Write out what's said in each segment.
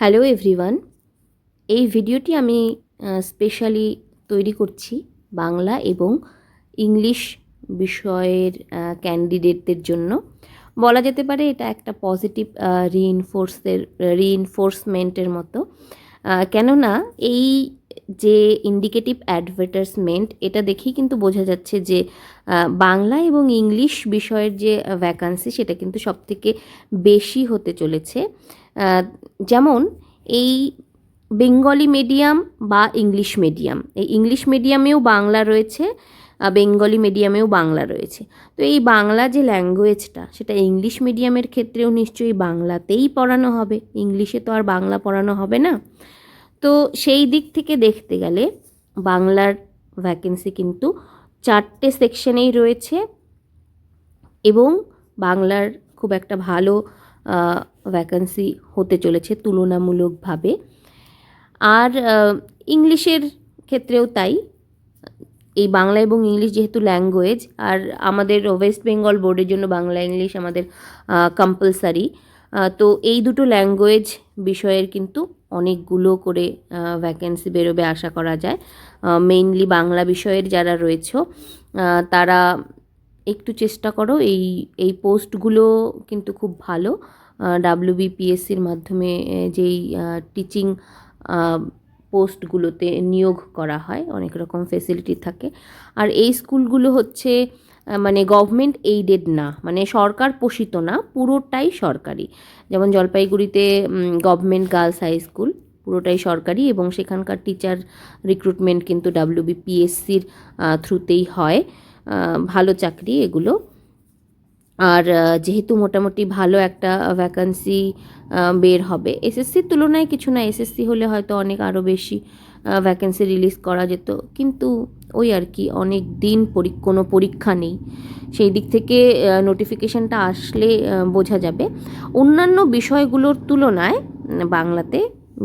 Hello everyone এই ভিডিওটি আমি স্পেশালি তৈরি করছি বাংলা এবং ইংলিশ বিষয়ের ক্যান্ডিডেটদের জন্য। বলা যেতে পারে এটা একটা পজিটিভ রিইনফোর্সের রিইনফোর্সমেন্টের মতো। কেননা এই যে ইন্ডিকেটিভ অ্যাডভার্টাইজমেন্ট এটা দেখেই কিন্তু বোঝা যাচ্ছে যে বাংলা এবং ইংলিশ বিষয়ের যে ভ্যাকান্সি সেটা কিন্তু সবথেকে বেশি হতে চলেছে। যেমন এই বেঙ্গলি মিডিয়াম বা ইংলিশ মিডিয়াম, এই ইংলিশ মিডিয়ামেও বাংলা রয়েছে বেঙ্গলি মিডিয়ামেও বাংলা রয়েছে। তো এই বাংলা যে ল্যাঙ্গুয়েজটা, সেটা ইংলিশ মিডিয়ামের ক্ষেত্রেও নিশ্চয়ই বাংলাতেই পড়ানো হবে, ইংলিশে তো আর বাংলা পড়ানো হবে না। তো সেই দিক থেকে দেখতে গেলে বাংলার ভ্যাকেন্সি কিন্তু চারটে সেকশনেই রয়েছে এবং বাংলার খুব একটা ভালো ভ্যাকেন্সি হতে চলেছে তুলনামূলকভাবে। আর ইংলিশের ক্ষেত্রেও তাই। এই বাংলা এবং ইংলিশ যেহেতু ল্যাঙ্গুয়েজ আর আমাদের ওয়েস্ট বেঙ্গল বোর্ডের জন্য বাংলা, ইংলিশ আমাদের কম্পালসারি তো এই দুটো ল্যাঙ্গুয়েজ বিষয়ের কিন্তু অনেকগুলো করে ভ্যাকেন্সি বেরোবে আশা করা যায়। মেইনলি বাংলা বিষয়ের যারা রয়েছে তারা একটু চেষ্টা করো। এই এই পোস্টগুলো কিন্তু খুব ভালো। ডাব্লিউবিপিএসসির মাধ্যমে যেই টিচিং পোস্টগুলোতে নিয়োগ করা হয়, অনেক রকম ফেসিলিটি থাকে। আর এই স্কুলগুলো হচ্ছে মানে গভর্নমেন্ট এইডেড না মানে সরকার পোষিত না, পুরোটাই সরকারি। যেমন জলপাইগুড়িতে গভর্নমেন্ট গার্লস হাই স্কুল পুরোটাই সরকারি এবং সেখানকার টিচার রিক্রুটমেন্ট কিন্তু ডাব্লিউবিপিএসসির থ্রুতেই হয়। ভালো চাকরি এগুলো। আর যেহেতু মোটামুটি ভালো একটা ভ্যাকান্সি বের হবে এসএসসির তুলনায় কিছু না এসএসসি হলে হয়তো অনেক আরও বেশি ভ্যাকেন্সি রিলিজ করা যেত। কিন্তু ওই আর কি, অনেক দিন কোনো পরীক্ষা নেই। সেই দিক থেকে নোটিফিকেশানটা আসলে বোঝা যাবে। অন্যান্য বিষয়গুলোর তুলনায় বাংলাতে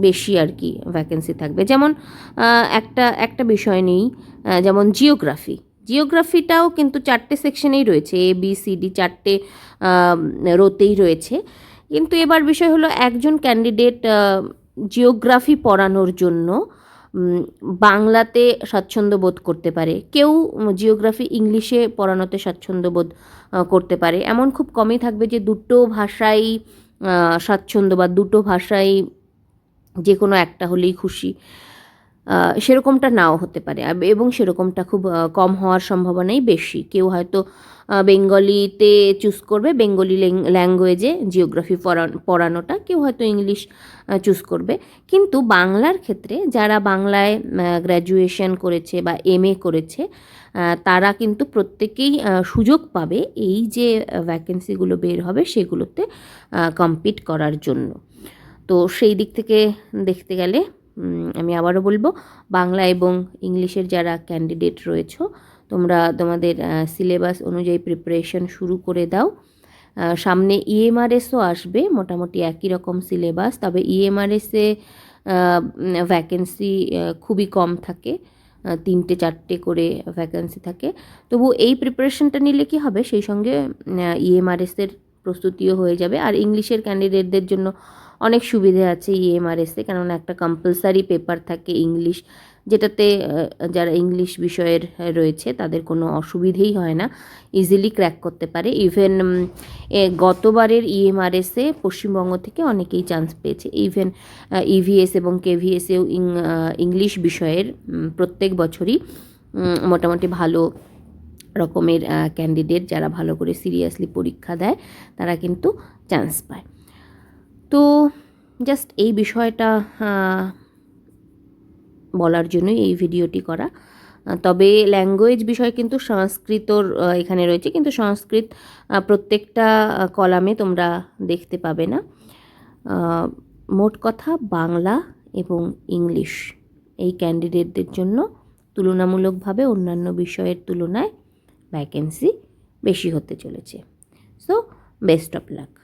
বেশি আর কি ভ্যাকেন্সি থাকবে। যেমন একটা একটা বিষয় নেই যেমন জিওগ্রাফি জিওগ্রাফিটাও কিন্তু চারটে সেকশনেই রয়েছে এ বি সি ডি চারটে রোতেই রয়েছে। কিন্তু এবার বিষয় হলো একজন ক্যান্ডিডেট জিওগ্রাফি পড়ানোর জন্য বাংলাতে স্বাচ্ছন্দ্য বোধ করতে পারে। কেউ জিওগ্রাফি ইংলিশে পড়ানোতে স্বাচ্ছন্দ্য বোধ করতে পারে। এমন খুব কমই থাকবে যে দুটো ভাষাই স্বাচ্ছন্দ্য বা দুটো ভাষাই যে কোনো একটা হলেই খুশি। সেরকমটা নাও হতে পারে। এবং সেরকমটা খুব কম হওয়ার সম্ভাবনাই বেশি। কেউ হয়তো বেঙ্গলিতে চুজ করবে, বেঙ্গলি ল্যাঙ্গুয়েজে জিওগ্রাফি পড়ানোটা কেউ হয়তো ইংলিশ চুজ করবে। কিন্তু বাংলার ক্ষেত্রে যারা বাংলায় গ্র্যাজুয়েশন করেছে বা এম করেছে তারা কিন্তু প্রত্যেকেই সুযোগ পাবে এই যে ভ্যাকেন্সিগুলো বের হবে সেগুলোতে কম্পিট করার জন্য। তো সেই দিক থেকে দেখতে গেলে আমি আবারও বলব, বাংলা এবং ইংলিশের যারা ক্যান্ডিডেট রয়েছো, তোমরা তোমাদের সিলেবাস অনুযায়ী প্রিপারেশন শুরু করে দাও। সামনে ইএমআরএসও আসবে, মোটামুটি একই রকম সিলেবাস তবে ইএমআরএসে ভ্যাকেন্সি খুবই কম থাকে তিনটে চারটে করে ভ্যাকেন্সি থাকে। তবু এই প্রিপারেশনটা নিলে কি হবে? সেই সঙ্গে ইএমআরএসের প্রস্তুতিও হয়ে যাবে। আর ইংলিশের ক্যান্ডিডেটদের জন্য অনেক সুবিধে আছে ইএমআরএসে কেননা একটা কম্পালসারি পেপার থাকে ইংলিশ, যেটাতে যারা ইংলিশ বিষয়ের রয়েছে, তাদের কোনো অসুবিধেই হয় না। ইজিলি ক্র্যাক করতে পারে। ইভেন গতবারের ইএমআরএসে পশ্চিমবঙ্গ থেকে অনেকেই চান্স পেয়েছে। ইভেন ইভিএস এবং কেভিএসেও ইংলিশ বিষয়ের প্রত্যেক বছরই মোটামুটি ভালো রকমের ক্যান্ডিডেট যারা ভালো করে সিরিয়াসলি পরীক্ষা দেয়, তারা কিন্তু চান্স পায়। তো জাস্ট এই বিষয়টা বলার জন্যই এই ভিডিওটি করা। তবে ল্যাঙ্গুয়েজ বিষয় কিন্তু সংস্কৃতর এখানে রয়েছে। কিন্তু সংস্কৃত প্রত্যেকটা কলামে তোমরা দেখতে পাবে না। মোট কথা বাংলা এবং ইংলিশ এই ক্যান্ডিডেটদের জন্য তুলনামূলকভাবে অন্যান্য বিষয়ের তুলনায় ভ্যাকেন্সি বেশি হতে চলেছে। So best of luck